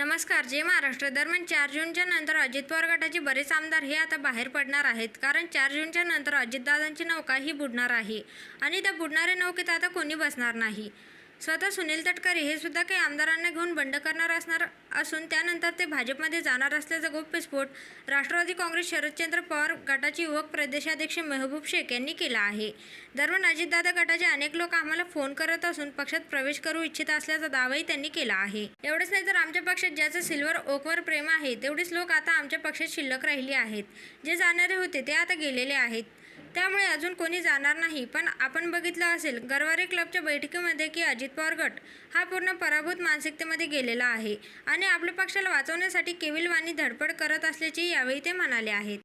नमस्कार जे महाराष्ट्र दरम्यान चार जूनच्या नंतर अजित पवार गटाचे बरेच आमदार हे आता बाहेर पडणार आहेत. कारण चार जूनच्या नंतर अजितदादांची नौका ही बुडणार आहे. आणि त्या बुडणाऱ्या नौकेत आता कोणी बसणार नाही. स्वतः सुनील तटकरे हे सुद्धा काही आमदारांना घेऊन बंड करणार असणार असून त्यानंतर ते भाजपमध्ये जाणार असल्याचा गोप्यस्फोट राष्ट्रवादी काँग्रेस शरदचंद्र पवार गटाचे युवक प्रदेशाध्यक्ष मेहबूब शेख यांनी केला आहे. दरम्यान अजितदादा गटाचे अनेक लोक आम्हाला फोन करत असून पक्षात प्रवेश करू इच्छित असल्याचा दावाही त्यांनी केला आहे. एवढंच नाही तर आमच्या पक्षात ज्याचं सिल्वर ओकवर प्रेम आहे तेवढीच लोक आता आमच्या पक्षात शिल्लक राहिली आहेत. जे जाणारे होते ते आता गेलेले आहेत. त्यामुळे अजून कोणी जाणार नाही. पण आपण बघितलं असेल गरवारे क्लबच्या बैठकीमध्ये की अजित पवार गट हा पूर्ण पराभूत मानसिकतेमध्ये गेलेला आहे आणि आपल्या पक्षाला वाचवण्यासाठी केविलवाणी धडपड करत असल्याचे यावेळी ते म्हणाले आहेत.